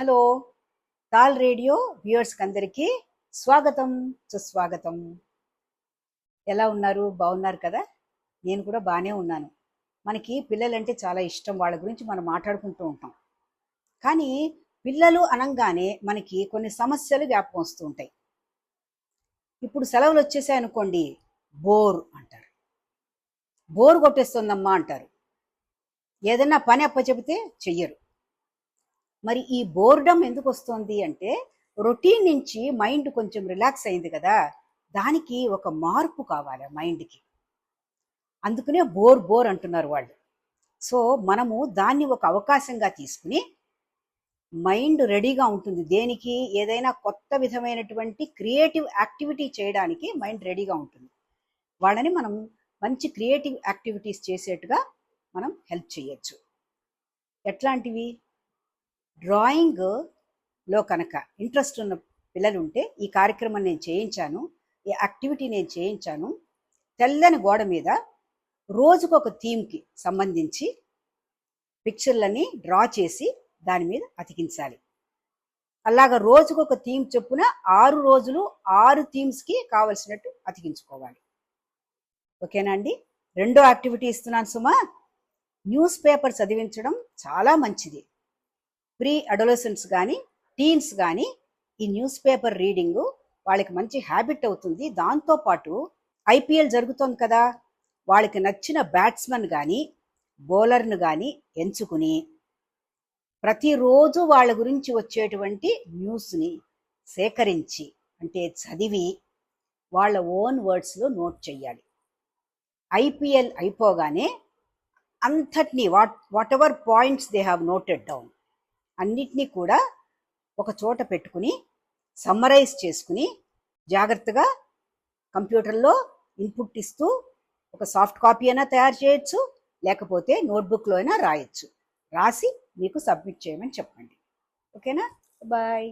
Hello తాల్ radio వ్యూవర్స్కి అందరికీ స్వాగతం సుస్వాగతం. ఎలా ఉన్నారు? బాగున్నారు కదా? నేను కూడా బాగానే ఉన్నాను. మనకి పిల్లలంటే చాలా ఇష్టం వాళ్ళ గురించి మనం మాట్లాడుకుంటూ ఉంటాం. కానీ పిల్లలు అనగానే మనకి కొన్ని సమస్యలు జ్ఞాపకం వస్తూ ఉంటాయి. ఇప్పుడు సెలవులు వచ్చేసాయి అనుకోండి బోర్ అంటారు. బోర్ కొట్టేస్తుందమ్మా అంటారు. ఏదైనా పని అప్ప చెబితే చెయ్యరు. మరి ఈ బోర్డమ్ ఎందుకు వస్తుంది అంటే రొటీన్ నుంచి మైండ్ కొంచెం రిలాక్స్ అయింది కదా దానికి ఒక మార్పు కావాలి మైండ్కి. అందుకనే బోర్ బోర్ అంటున్నారు వాళ్ళు. సో మనము దాన్ని ఒక అవకాశంగా తీసుకుని మైండ్ రెడీగా ఉంటుంది. దేనికి? ఏదైనా కొత్త విధమైనటువంటి క్రియేటివ్ యాక్టివిటీ చేయడానికి మైండ్ రెడీగా ఉంటుంది. వాళ్ళని మనం మంచి క్రియేటివ్ యాక్టివిటీస్ చేసేట్టుగా మనం హెల్ప్ చేయొచ్చు. ఎట్లాంటివి? డ్రాయింగ్లో కనుక ఇంట్రెస్ట్ ఉన్న పిల్లలు ఉంటే ఈ కార్యక్రమం నేను చేయించాను ఈ యాక్టివిటీ నేను చేయించాను. తెల్లని గోడ మీద రోజుకొక థీమ్కి సంబంధించి పిక్చర్లని డ్రా చేసి దాని మీద అతికించాలి. అలాగ ఒక థీమ్ చొప్పున ఆరు రోజులు ఆరు థీమ్స్కి కావలసినట్టు అతికించుకోవాలి. ఓకేనా అండి? రెండో యాక్టివిటీ ఇస్తున్నాను సుమా. న్యూస్ పేపర్ చదివించడం చాలా మంచిది. ప్రీ అడోలసెంట్స్ కానీ టీన్స్ కానీ ఈ న్యూస్ పేపర్ రీడింగ్ వాళ్ళకి మంచి హ్యాబిట్ అవుతుంది. దాంతోపాటు ఐపీఎల్ జరుగుతోంది కదా! వాళ్ళకి నచ్చిన బ్యాట్స్మెన్ కానీ బౌలర్ను కానీ ఎంచుకుని ప్రతిరోజు వాళ్ళ గురించి వచ్చేటువంటి న్యూస్ని సేకరించి అంటే చదివి వాళ్ళ ఓన్ వర్డ్స్లో నోట్ చేయాలి ఐపీఎల్ అయిపోగానే అంతటినీ what whatever points they have noted down. అన్నిటినీ కూడా ఒక చోట పెట్టుకుని సమ్మరైజ్ చేసుకుని జాగ్రత్తగా కంప్యూటర్లో ఇన్పుట్ ఇస్తూ ఒక సాఫ్ట్ కాపీ అయినా తయారు చేయొచ్చు లేకపోతే నోట్బుక్లో అయినా రాయొచ్చు. రాసి మీకు సబ్మిట్ చేయమని చెప్పండి. ఓకేనా? బాయ్